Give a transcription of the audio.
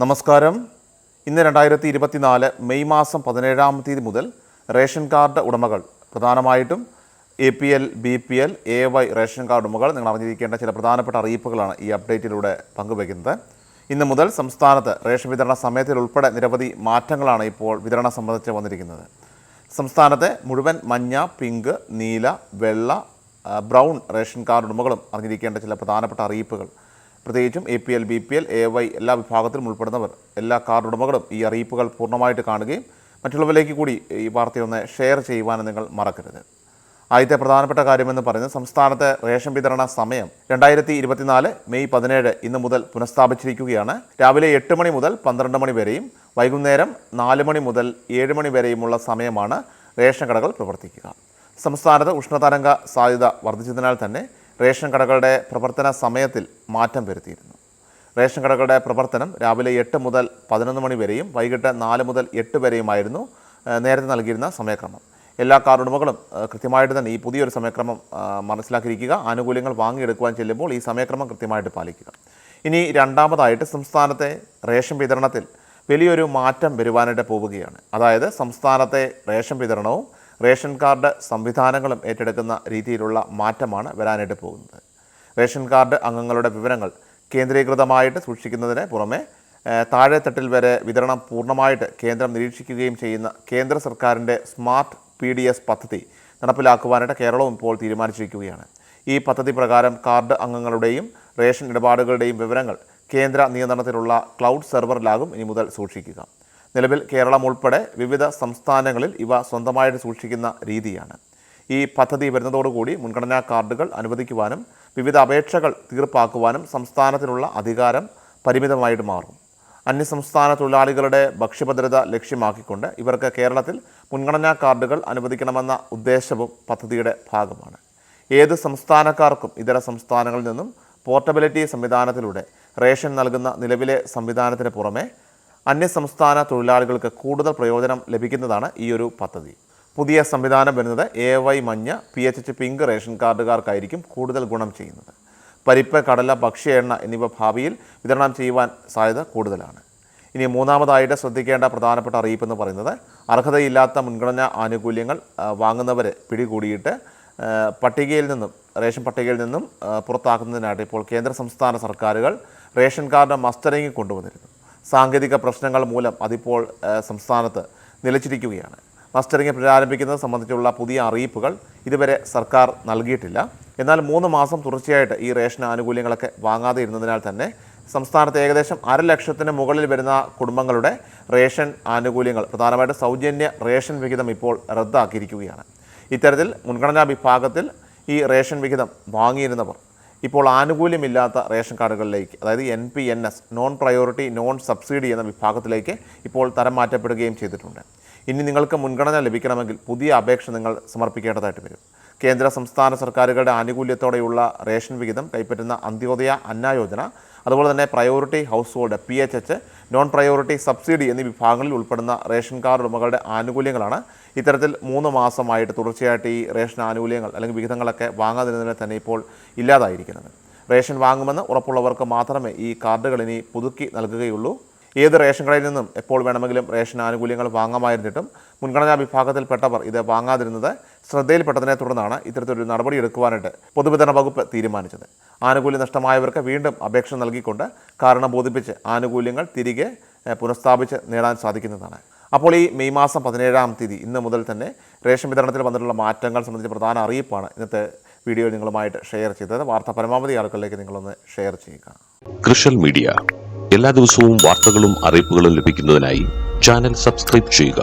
നമസ്കാരം. ഇന്ന് രണ്ടായിരത്തി ഇരുപത്തിനാല് മെയ് മാസം പതിനേഴാം തീയതി മുതൽ റേഷൻ കാർഡ് ഉടമകൾ പ്രധാനമായിട്ടും A P L B P L A Y ration card ഉടമകൾ നിങ്ങൾ അറിഞ്ഞിരിക്കേണ്ട ചില പ്രധാനപ്പെട്ട അറിയിപ്പുകളാണ് ഈ അപ്ഡേറ്റിലൂടെ പങ്കുവയ്ക്കുന്നത്. ഇന്ന് മുതൽ സംസ്ഥാനത്ത് റേഷൻ വിതരണ സമയത്തിൽ ഉൾപ്പെടെ നിരവധി മാറ്റങ്ങളാണ് ഇപ്പോൾ വിതരണം സംബന്ധിച്ച് വന്നിരിക്കുന്നത്. സംസ്ഥാനത്തെ മുഴുവൻ മഞ്ഞ പിങ്ക് നീല വെള്ള ബ്രൗൺ റേഷൻ കാർഡ് ഉടമകളും അറിഞ്ഞിരിക്കേണ്ട ചില പ്രധാനപ്പെട്ട അറിയിപ്പുകൾ. പ്രത്യേകിച്ചും A P L B P L A Y എല്ലാ വിഭാഗത്തിലും ഉൾപ്പെടുന്നവർ എല്ലാ കാർഡ് ഉടമകളും ഈ അറിയിപ്പുകൾ പൂർണമായിട്ട് കാണുകയും മറ്റുള്ളവരിലേക്ക് കൂടി ഈ വാർത്തയൊന്ന് ഷെയർ ചെയ്യുവാനും നിങ്ങൾ മറക്കരുത്. ആദ്യത്തെ പ്രധാനപ്പെട്ട കാര്യമെന്ന് പറയുന്നത് സംസ്ഥാനത്തെ റേഷൻ വിതരണ സമയം രണ്ടായിരത്തി ഇരുപത്തിനാല് മെയ് പതിനേഴ് ഇന്ന് മുതൽ പുനഃസ്ഥാപിച്ചിരിക്കുകയാണ്. രാവിലെ എട്ട് മണി മുതൽ പന്ത്രണ്ട് മണി വരെയും വൈകുന്നേരം നാല് മണി മുതൽ ഏഴ് മണി വരെയുമുള്ള സമയമാണ് റേഷൻ കടകൾ പ്രവർത്തിക്കുക. സംസ്ഥാനത്ത് ഉഷ്ണതരംഗ സാധ്യത വർദ്ധിച്ചതിനാൽ തന്നെ റേഷൻ കടകളുടെ പ്രവർത്തന സമയത്തിൽ മാറ്റം വരുത്തിയിരുന്നു. റേഷൻ കടകളുടെ പ്രവർത്തനം രാവിലെ എട്ട് മുതൽ പതിനൊന്ന് മണി വരെയും വൈകിട്ട് നാല് മുതൽ എട്ട് വരെയുമായിരുന്നു നേരത്തെ നൽകിയിരുന്ന സമയക്രമം. എല്ലാ കാർഡ് ഉടമകളും കൃത്യമായിട്ട് തന്നെ ഈ പുതിയൊരു സമയക്രമം മനസ്സിലാക്കിയിരിക്കുക ആനുകൂല്യങ്ങൾ വാങ്ങിയെടുക്കുവാൻ ചെല്ലുമ്പോൾ ഈ സമയക്രമം കൃത്യമായിട്ട് പാലിക്കുക. ഇനി രണ്ടാമതായിട്ട് സംസ്ഥാനത്തെ റേഷൻ വിതരണത്തിൽ വലിയൊരു മാറ്റം വരുവാനായിട്ട് പോവുകയാണ്. അതായത് സംസ്ഥാനത്തെ റേഷൻ വിതരണവും റേഷൻ കാർഡ് സംവിധാനങ്ങളും ഏറ്റെടുക്കുന്ന രീതിയിലുള്ള മാറ്റമാണ് വരാനായിട്ട് പോകുന്നത്. റേഷൻ കാർഡ് അംഗങ്ങളുടെ വിവരങ്ങൾ കേന്ദ്രീകൃതമായിട്ട് സൂക്ഷിക്കുന്നതിന് പുറമെ താഴെത്തട്ടിൽ വരെ വിതരണം പൂർണമായിട്ട് കേന്ദ്രം നിരീക്ഷിക്കുകയും ചെയ്യുന്ന കേന്ദ്ര സർക്കാരിന്റെ സ്മാർട്ട് പി ഡി എസ് പദ്ധതി നടപ്പിലാക്കുവാനായിട്ട് കേരളവും ഇപ്പോൾ തീരുമാനിച്ചിരിക്കുകയാണ്. ഈ പദ്ധതി പ്രകാരം കാർഡ് അംഗങ്ങളുടെയും റേഷൻ ഇടപാടുകളുടെയും വിവരങ്ങൾ കേന്ദ്ര നിയന്ത്രണത്തിലുള്ള ക്ലൗഡ് സെർവറിലാകും ഇനി മുതൽ സൂക്ഷിക്കുക. നിലവിൽ കേരളം ഉൾപ്പെടെ വിവിധ സംസ്ഥാനങ്ങളിൽ ഇവ സ്വന്തമായിട്ട് സൂക്ഷിക്കുന്ന രീതിയാണ്. ഈ പദ്ധതി വരുന്നതോടുകൂടി മുൻഗണനാ കാർഡുകൾ അനുവദിക്കുവാനും വിവിധ അപേക്ഷകൾ തീർപ്പാക്കുവാനും സംസ്ഥാനത്തിനുള്ള അധികാരം പരിമിതമായിട്ട് മാറും. അന്യസംസ്ഥാന തൊഴിലാളികളുടെ ഭക്ഷ്യഭദ്രത ലക്ഷ്യമാക്കിക്കൊണ്ട് ഇവർക്ക് കേരളത്തിൽ മുൻഗണനാ കാർഡുകൾ അനുവദിക്കണമെന്ന ഉദ്ദേശവും പദ്ധതിയുടെ ഭാഗമാണ്. ഏത് സംസ്ഥാനക്കാർക്കും ഇതര സംസ്ഥാനങ്ങളിൽ നിന്നും പോർട്ടബിലിറ്റി സംവിധാനത്തിലൂടെ റേഷൻ നൽകുന്ന നിലവിലെ സംവിധാനത്തിന് പുറമെ അന്യസംസ്ഥാന തൊഴിലാളികൾക്ക് കൂടുതൽ പ്രയോജനം ലഭിക്കുന്നതാണ് ഈ ഒരു പദ്ധതി. പുതിയ സംവിധാനം വരുന്നത് എ വൈ മഞ്ഞ P H H pink ration കാർഡുകാർക്കായിരിക്കും കൂടുതൽ ഗുണം ചെയ്യുന്നത്. പരിപ്പ് കടല ഭക്ഷ്യ എണ്ണ എന്നിവ ഭാവിയിൽ വിതരണം ചെയ്യുവാൻ സാധ്യത കൂടുതലാണ്. ഇനി മൂന്നാമതായിട്ട് ശ്രദ്ധിക്കേണ്ട പ്രധാനപ്പെട്ട അറിയിപ്പ് എന്ന് പറയുന്നത് അർഹതയില്ലാത്ത മുൻഗണനാ ആനുകൂല്യങ്ങൾ വാങ്ങുന്നവരെ പിടികൂടിയിട്ട് പട്ടികയിൽ നിന്നും റേഷൻ പട്ടികയിൽ നിന്നും പുറത്താക്കുന്നതിനായിട്ട് ഇപ്പോൾ കേന്ദ്ര സംസ്ഥാന സർക്കാരുകൾ റേഷൻ കാർഡ് മസ്റ്ററിംഗ് കൊണ്ടുവന്നിരുന്നു. സാങ്കേതിക പ്രശ്നങ്ങൾ മൂലം അതിപ്പോൾ സംസ്ഥാനത്ത് നിലച്ചിരിക്കുകയാണ്. മസ്റ്ററിംഗ് പുനരാരംഭിക്കുന്നത് സംബന്ധിച്ചുള്ള പുതിയ അറിയിപ്പുകൾ ഇതുവരെ സർക്കാർ നൽകിയിട്ടില്ല. എന്നാൽ മൂന്ന് മാസം തുടർച്ചയായിട്ട് ഈ റേഷൻ ആനുകൂല്യങ്ങളൊക്കെ വാങ്ങാതെ ഇരുന്നതിനാൽ തന്നെ സംസ്ഥാനത്ത് ഏകദേശം അര ലക്ഷത്തിന് മുകളിൽ വരുന്ന കുടുംബങ്ങളുടെ റേഷൻ ആനുകൂല്യങ്ങൾ പ്രധാനമായിട്ട് സൗജന്യ റേഷൻ വിഹിതം ഇപ്പോൾ റദ്ദാക്കിയിരിക്കുകയാണ്. ഇത്തരത്തിൽ മുൻഗണനാ വിഭാഗത്തിൽ ഈ റേഷൻ വിഹിതം വാങ്ങിയിരുന്നവർ ഇപ്പോൾ ആനുകൂല്യമില്ലാത്ത റേഷൻ കാർഡുകളിലേക്ക് അതായത് N P N S non priority non subsidy എന്ന വിഭാഗത്തിലേക്ക് ഇപ്പോൾ തരം മാറ്റപ്പെടുകയും ചെയ്തിട്ടുണ്ട്. ഇനി നിങ്ങൾക്ക് മുൻഗണന ലഭിക്കണമെങ്കിൽ പുതിയ അപേക്ഷ നിങ്ങൾ സമർപ്പിക്കേണ്ടതായിട്ട് വരും. കേന്ദ്ര സംസ്ഥാന സർക്കാരുകളുടെ ആനുകൂല്യത്തോടെയുള്ള റേഷൻ വിഹിതം കൈപ്പറ്റുന്ന അന്ത്യോദയ അന്ന യോജന അതുപോലെ തന്നെ priority household P H H non priority subsidy എന്നീ വിഭാഗങ്ങളിൽ ഉൾപ്പെടുന്ന റേഷൻ കാർഡ് ഉടമകളുടെ ആനുകൂല്യങ്ങളാണ്. ഇത്തരത്തിൽ മൂന്ന് മാസമായിട്ട് തുടർച്ചയായിട്ട് ഈ റേഷൻ ആനുകൂല്യങ്ങൾ അല്ലെങ്കിൽ വിഹിതങ്ങളൊക്കെ വാങ്ങാതിരുന്നതിനെ തന്നെ ഇപ്പോൾ ഇല്ലാതായിരിക്കുന്നത്. റേഷൻ വാങ്ങുമെന്ന് ഉറപ്പുള്ളവർക്ക് മാത്രമേ ഈ കാർഡുകൾ ഇനി പുതുക്കി നൽകുകയുള്ളൂ. ഏത് റേഷൻ കടയിൽ നിന്നും എപ്പോൾ വേണമെങ്കിലും റേഷൻ ആനുകൂല്യങ്ങൾ വാങ്ങാമായിരുന്നിട്ടും മുൻഗണനാ വിഭാഗത്തിൽപ്പെട്ടവർ ഇത് വാങ്ങാതിരുന്നത് ശ്രദ്ധയിൽപ്പെട്ടതിനെ തുടർന്നാണ് ഇത്തരത്തിലൊരു നടപടി എടുക്കുവാനായിട്ട് പൊതുവിതരണ വകുപ്പ് തീരുമാനിച്ചത്. ആനുകൂല്യം നഷ്ടമായവർക്ക് വീണ്ടും അപേക്ഷ നൽകിക്കൊണ്ട് കാരണം ബോധിപ്പിച്ച് ആനുകൂല്യങ്ങൾ തിരികെ പുനഃസ്ഥാപിച്ച് നേടാൻ സാധിക്കുന്നതാണ്. അപ്പോൾ ഈ മെയ് മാസം പതിനേഴാം തീയതി ഇന്ന് മുതൽ തന്നെ റേഷൻ വിതരണത്തിൽ വന്നിട്ടുള്ള മാറ്റങ്ങൾ സംബന്ധിച്ച പ്രധാന അറിയിപ്പാണ് ഇന്നത്തെ വീഡിയോ നിങ്ങളുമായിട്ട് ഷെയർ ചെയ്തത്. വാർത്ത പരമാവധി ആളുകളിലേക്ക് നിങ്ങളൊന്ന് ഷെയർ ചെയ്യുക. Social media. എല്ലാ ദിവസവും വാർത്തകളും അറിയിപ്പുകളും ലഭിക്കുന്നതിനായി ചാനൽ സബ്സ്ക്രൈബ് ചെയ്യുക.